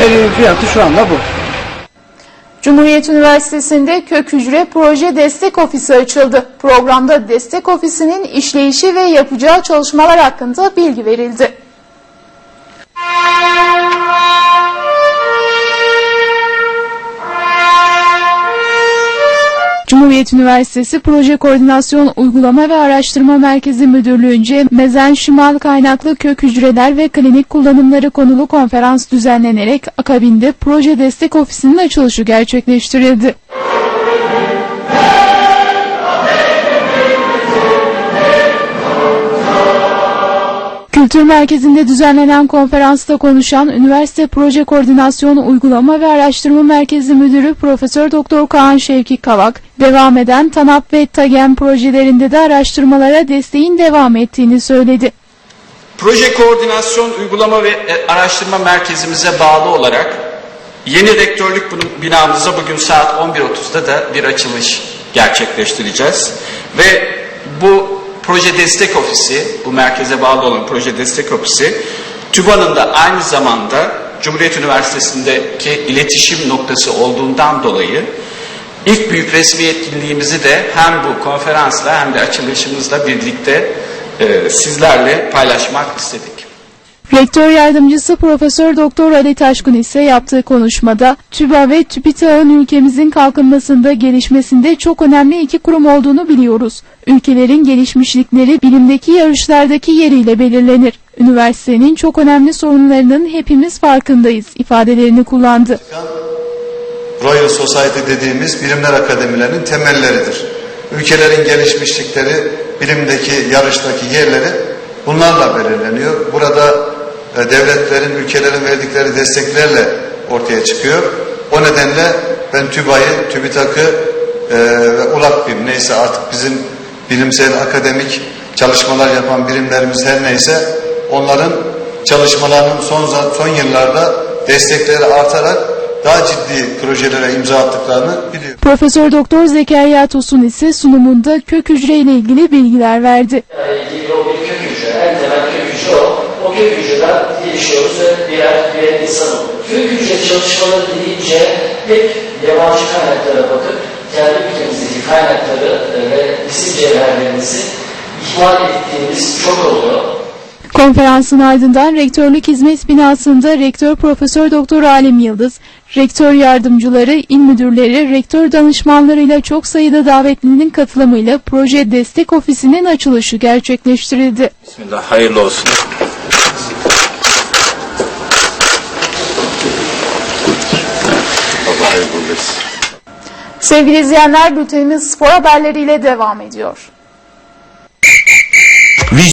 E, fiyatı şu anda bu. Cumhuriyet Üniversitesi'nde kök hücre proje destek ofisi açıldı. Programda destek ofisinin işleyişi ve yapacağı çalışmalar hakkında bilgi verildi. Cumhuriyet Üniversitesi Proje Koordinasyon Uygulama ve Araştırma Merkezi Müdürlüğü'nce mezenşimal kaynaklı kök hücreler ve klinik kullanımları konulu konferans düzenlenerek akabinde proje destek ofisinin açılışı gerçekleştirildi. Kültür Merkezi'nde düzenlenen konferansta konuşan Üniversite Proje Koordinasyon Uygulama ve Araştırma Merkezi Müdürü Profesör Doktor Kaan Şevki Kavak, devam eden TANAP ve TAGEM projelerinde de araştırmalara desteğin devam ettiğini söyledi. Proje Koordinasyon Uygulama ve e, Araştırma Merkezimize bağlı olarak yeni rektörlük binamıza bugün saat 11.30'da da bir açılış gerçekleştireceğiz. Ve bu proje destek ofisi, bu merkeze bağlı olan proje destek ofisi, TÜBA'nın da aynı zamanda Cumhuriyet Üniversitesi'ndeki iletişim noktası olduğundan dolayı ilk büyük resmi etkinliğimizi de hem bu konferansla hem de açılışımızla birlikte e, sizlerle paylaşmak istedik. Rektör yardımcısı Profesör Doktor Ali Taşkın ise yaptığı konuşmada TÜBA ve TÜBİTAK'ın ülkemizin kalkınmasında gelişmesinde çok önemli iki kurum olduğunu biliyoruz. Ülkelerin gelişmişlikleri bilimdeki yarışlardaki yeriyle belirlenir. Üniversitenin çok önemli sorunlarının hepimiz farkındayız ifadelerini kullandı. Royal Society dediğimiz bilimler akademilerinin temelleridir. Ülkelerin gelişmişlikleri, bilimdeki yarıştaki yerleri bunlarla belirleniyor. Burada e, devletlerin, ülkelerin verdikleri desteklerle ortaya çıkıyor. O nedenle ben TÜBA'yı, TÜBİTAK'ı e, ve ULAKBİM neyse artık bizim bilimsel, akademik çalışmalar yapan birimlerimiz her neyse onların çalışmalarının son, son yıllarda destekleri artarak daha projelere imza attıklarını biliyorum. Profesör Doktor Zekeriya Tosun ise sunumunda kök hücre ile ilgili bilgiler verdi. ilgili o bir kök hücre, en temel kök hücre o. O kök hücreden gelişiyoruz ve birer birer insan oluyoruz. Kök hücre çalışmaları deyince hep yabancı kaynaklara bakıp kendi ülkemizdeki kaynakları ve bizim cevherlerimizi ihmal ettiğimiz çok oluyor. Konferansın ardından Rektörlük Hizmet Binası'nda Rektör Profesör Doktor Alim Yıldız, Rektör yardımcıları, il müdürleri, rektör danışmanlarıyla çok sayıda davetlinin katılımıyla proje destek ofisinin açılışı gerçekleştirildi. Bismillah, hayırlı olsun. Sevgili izleyenler bültenimiz spor haberleriyle devam ediyor.